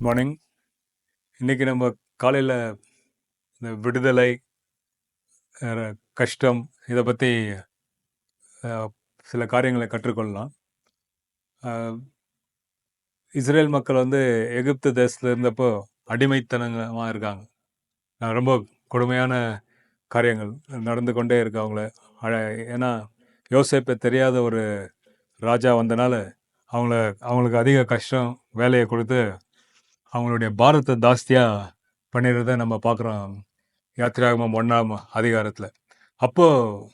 Morning இன்னைக்கு நம்ம காலையில் இந்த விடுதலை கஷ்டம் இதை பற்றி சில காரியங்களை கற்றுக்கொள்ளலாம். இஸ்ரேல் மக்கள் வந்து எகிப்து தேசத்தில் இருந்தப்போ அடிமைத்தனமாக இருக்காங்க. நான் ரொம்ப கொடுமையான காரியங்கள் நடந்து கொண்டே இருக்கு அவங்கள. அழ- ஏன்னா யோசிப்பை தெரியாத ஒரு ராஜா வந்தனால அவங்கள அவங்களுக்கு அதிக கஷ்டம் வேலையை கொடுத்து அவங்களுடைய பாரத்தை ஜாஸ்தியாக பண்ணிடுறத நம்ம பார்க்குறோம் யாத்திராகமம் ஒன்றாம் அதிகாரத்தில். அப்போது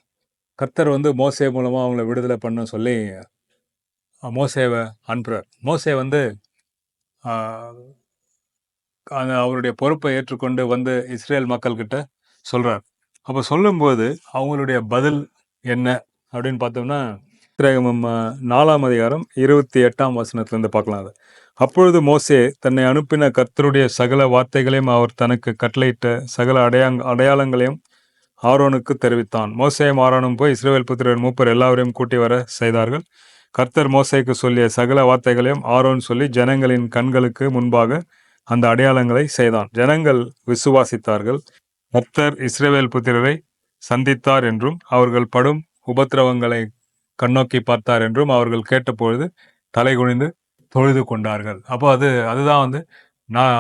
கர்த்தர் வந்து மோசே மூலமாக அவங்கள விடுதலை பண்ண சொல்லி மோசேவை அனுப்புகிறார் மோசே வந்து அந்த அவருடைய பொறுப்பை ஏற்றுக்கொண்டு வந்து இஸ்ரேல் மக்கள்கிட்ட சொல்கிறார் அப்போ சொல்லும்போது அவங்களுடைய பதில் என்ன அப்படின்னு பார்த்தோம்னா திரேகமம் நாலாம் அதிகாரம் இருபத்தி எட்டாம் வசனத்துலேருந்து பார்க்கலாம் அதை. அப்பொழுது மோசே தன்னை அனுப்பின கர்த்தருடைய சகல வார்த்தைகளையும் அவர் தனக்கு கட்டளையிட்ட சகல அடையாங் அடையாளங்களையும் ஆரோனுக்கு தெரிவித்தான். மோசையும் ஆரோனும் போய் இஸ்ரேல் புத்திரர் மூப்பர் எல்லாவரையும் கூட்டி வர செய்தார்கள். கர்த்தர் மோசைக்கு சொல்லிய சகல வார்த்தைகளையும் ஆரோன் சொல்லி ஜனங்களின் கண்களுக்கு முன்பாக அந்த அடையாளங்களை செய்தான். ஜனங்கள் விசுவாசித்தார்கள். கர்த்தர் இஸ்ரேவேல் புத்திரரை சந்தித்தார் என்றும் அவர்கள் படும் உபத்திரவங்களை கண்ணோக்கி பார்த்தார் என்றும் அவர்கள் கேட்டபொழுது தலை குனிந்து தொழுது கொண்டார்கள். அப்போ அது அதுதான் வந்து நான்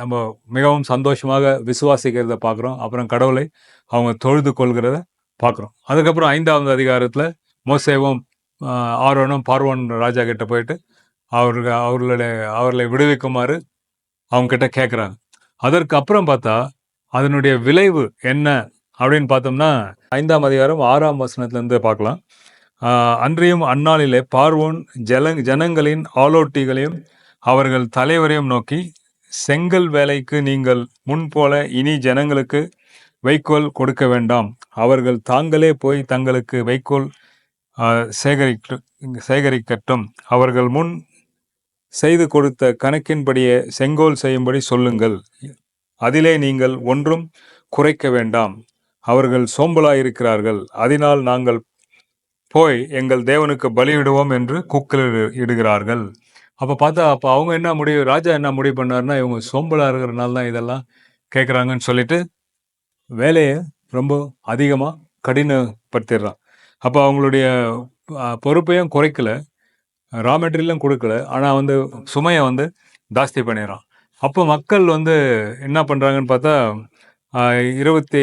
நம்ம மிகவும் சந்தோஷமாக விசுவாசிக்கிறத பார்க்குறோம். அப்புறம் கடவுளை அவங்க தொழுது கொள்கிறத பார்க்குறோம். அதுக்கப்புறம் ஐந்தாவது அதிகாரத்தில் மோசேவும் ஆர்வனும் பார்வன் ராஜா கிட்ட போயிட்டு அவர்கள் அவர்களுடைய அவர்களை விடுவிக்குமாறு அவங்க கிட்ட கேட்குறாங்க அதற்கு அப்புறம் பார்த்தா அதனுடைய விளைவு என்ன அப்படின்னு பார்த்தோம்னா ஐந்தாம் அதிகாரம் ஆறாம் வசனத்துலேருந்து பார்க்கலாம். அன்றையும் அந்நாளிலே பார்வோன் ஜல ஜனங்களின் ஆலோட்டிகளையும் அவர்கள் தலைவரையும் நோக்கி செங்கல் வேலைக்கு நீங்கள் முன்போல இனி ஜனங்களுக்கு வைக்கோல் கொடுக்க வேண்டாம். அவர்கள் தாங்களே போய் தங்களுக்கு வைக்கோல் சேகரிக்க சேகரிக்கட்டும். அவர்கள் முன் செய்து கொடுத்த கணக்கின்படியே செங்கோல் செய்யும்படி சொல்லுங்கள். அதிலே நீங்கள் ஒன்றும் குறைக்க வேண்டாம். அவர்கள் சோம்பலாயிருக்கிறார்கள். அதனால் நாங்கள் போய் எங்கள் தேவனுக்கு பலியிடுவோம் என்று கூக்குரல் இடுகிறார்கள். அப்போ பார்த்தா அப்போ அவங்க என்ன முடிவு ராஜா என்ன முடிவு பண்ணார்னா இவங்க சோம்பலாக இருக்கிறனால தான் இதெல்லாம் கேட்குறாங்கன்னு சொல்லிட்டு வேலையை ரொம்ப அதிகமாக கடினப்படுத்திடுறான். அப்போ அவங்களுடைய பொறுப்பையும் குறைக்கல. ரா மெட்டீரியலும் கொடுக்கல. ஆனால் வந்து சுமையை வந்து ஜாஸ்தி பண்ணிடுறான். அப்போ மக்கள் வந்து என்ன பண்ணுறாங்கன்னு பார்த்தா இருபத்தி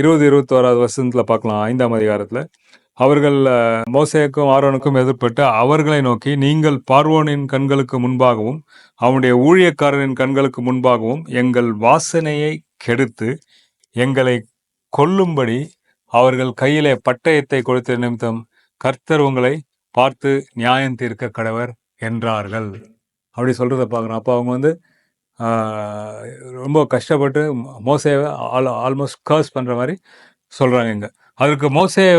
இருபது இருபத்தோராவது வருஷத்தில் பார்க்கலாம். ஐந்தாம் அதிகாரத்தில். அவர்கள் மோசேக்கும் ஆரோனுக்கும் எதிர்ப்பட்டு அவர்களை நோக்கி நீங்கள் பார்வோனின் கண்களுக்கு முன்பாகவும் அவனுடைய ஊழியக்காரரின் கண்களுக்கு முன்பாகவும் எங்கள் வாசனையை கெடுத்து எங்களை கொல்லும்படி அவர்கள் கையிலே பட்டயத்தை கொடுத்த நிமித்தம் கர்த்தர் உங்களை பார்த்து நியாயம் தீர்க்க கடவர் என்றார்கள். அப்படி சொல்கிறத பார்க்குறோம். அப்போ அவங்க வந்து ரொம்ப கஷ்டப்பட்டு மோசையை ஆல் ஆல்மோஸ்ட் கர்ஸ் பண்ணுற மாதிரி சொல்கிறாங்க இங்கே. அதுக்கு மோசே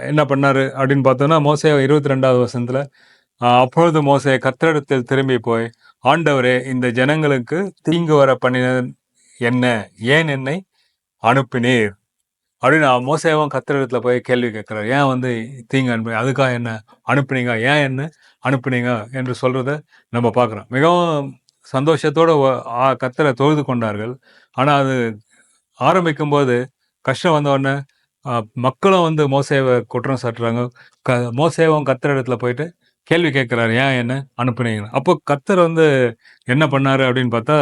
என்ன பண்ணார் அப்படின்னு பார்த்தோன்னா மோசே இருபத்தி ரெண்டாவது வருஷத்தில் அப்பொழுது மோசே கர்த்தரிடத்தில் திரும்பி போய் ஆண்டவரே இந்த ஜனங்களுக்கு தீங்கு வர பண்ணினது என்ன? ஏன் என்னை அனுப்பினீர்? அப்படின்னு மோசேவும் கத்திரத்தில் போய் கேள்வி கேட்குறாரு. ஏன் வந்து தீங்கு அனுப்பி அதுக்காக என்ன அனுப்புனீங்க? ஏன் என்ன அனுப்புனீங்க? என்று சொல்கிறத நம்ம பார்க்குறோம். மிகவும் சந்தோஷத்தோடு வ- தொழுது கொண்டார்கள். ஆனால் அது ஆரம்பிக்கும்போது கஷ்டம் வந்த உடனே மக்களும் வந்து மோசேவை குற்றம் சாட்டுறாங்க. க மோசேவும் கர்த்தர் இடத்துல போயிட்டு கேள்வி கேட்குறாரு ஏன் என்ன? அனுப்புனீங்க. அப்போ கர்த்தர் வந்து என்ன பண்ணார் அப்படின்னு பார்த்தா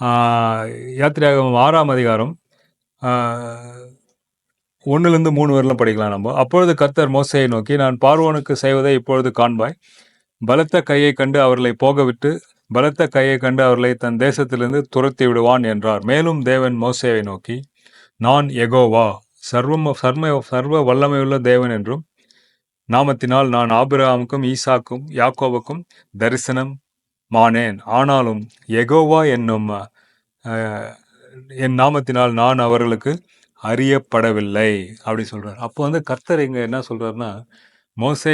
ஆ, ஆறாம் அதிகாரம் ஒன்றுலேருந்து மூணு வரலாம் படிக்கலாம் நம்ம. அப்பொழுது கர்த்தர் மோசையை நோக்கி நான் பார்வோனுக்கு செய்வதை இப்பொழுது காண்பாய். பலத்த கையை கண்டு அவர்களை போகவிட்டு பலத்த கையை கண்டு அவர்களை தன் தேசத்திலிருந்து துரத்தி விடுவான் என்றார். மேலும் தேவன் மோசேவை நோக்கி நான் எகோவா சர்வம் சர்ம சர்வ வல்லமையுள்ள தேவன் என்றும் நாமத்தினால் நான் ஆபிரகாமுக்கும் ஈசாக்கும் யாக்கோவுக்கும் தரிசனம் மானேன். ஆனாலும் எகோவா என்னும் என் நாமத்தினால் நான் அவர்களுக்கு அறியப்படவில்லை அப்படி சொல்கிறார் அப்போ வந்து கர்த்தர் இங்கே என்ன சொல்கிறாருன்னா மோசே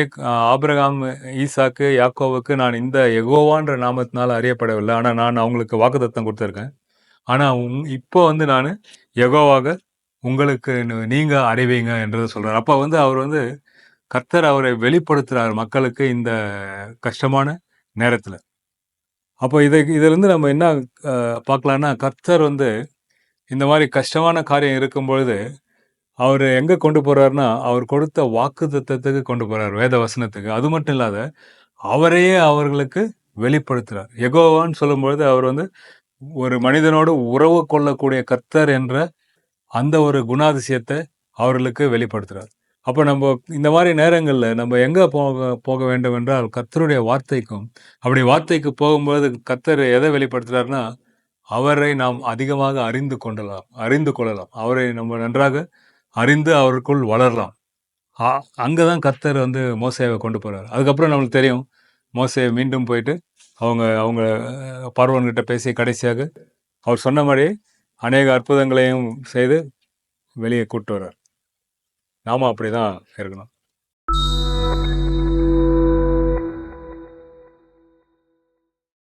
ஆபிரகாம் ஈசாக்கு யாக்கோவுக்கு நான் இந்த எகோவான்ற நாமத்தினால் அறியப்படவில்லை. ஆனால் நான் அவங்களுக்கு வாக்குத்தத்தம் கொடுத்துருக்கேன். ஆனால் உங் இப்போ வந்து நான் எகோவாக உங்களுக்கு நீங்கள் அடைவீங்க அறிவீங்க என்றதை சொல்கிறார் அப்போ வந்து அவர் வந்து கர்த்தர் அவரை வெளிப்படுத்துகிறார் மக்களுக்கு இந்த கஷ்டமான நேரத்தில். அப்போ இதை இதிலேருந்து நம்ம என்ன பார்க்கலான்னா கர்த்தர் வந்து இந்த மாதிரி கஷ்டமான காரியம் இருக்கும் பொழுது அவர் எங்கே கொண்டு போகிறாருன்னா அவர் கொடுத்த வாக்கு தத்துவத்துக்கு கொண்டு போகிறார் வேத வசனத்துக்கு. அது மட்டும் இல்லாத அவரையே அவர்களுக்கு வெளிப்படுத்துகிறார் எகோவான்னு சொல்லும்பொழுது அவர் வந்து ஒரு மனிதனோடு உறவு கொள்ளக்கூடிய கர்த்தர் என்ற அந்த ஒரு குணாதிசயத்தை அவர்களுக்கு வெளிப்படுத்துகிறார் அப்போ நம்ம இந்த மாதிரி நேரங்களில் நம்ம எங்கே போக போக வேண்டும் என்றால் கர்த்தருடைய வார்த்தைக்கும் அப்படி வார்த்தைக்கு போகும்போது கர்த்தர் எதை வெளிப்படுத்துகிறாருன்னா அவரை நாம் அதிகமாக அறிந்து கொள்ளலாம் அறிந்து கொள்ளலாம். அவரை நம்ம நன்றாக அறிந்து அவருக்குள் வளரலாம். அ- அங்கதான் கர்த்தர் வந்து மோசையாவை கொண்டு போகிறார் அதுக்கப்புறம் நம்மளுக்கு தெரியும் மோசையை மீண்டும் போயிட்டு அவங்க அவங்க பார்வன்கிட்ட பேசி கடைசியாக அவர் சொன்ன மாதிரி அநேக அற்புதங்களையும் செய்து வெளியே கூட்டு வர்றார். நாம அப்படிதான் இருக்கணும்.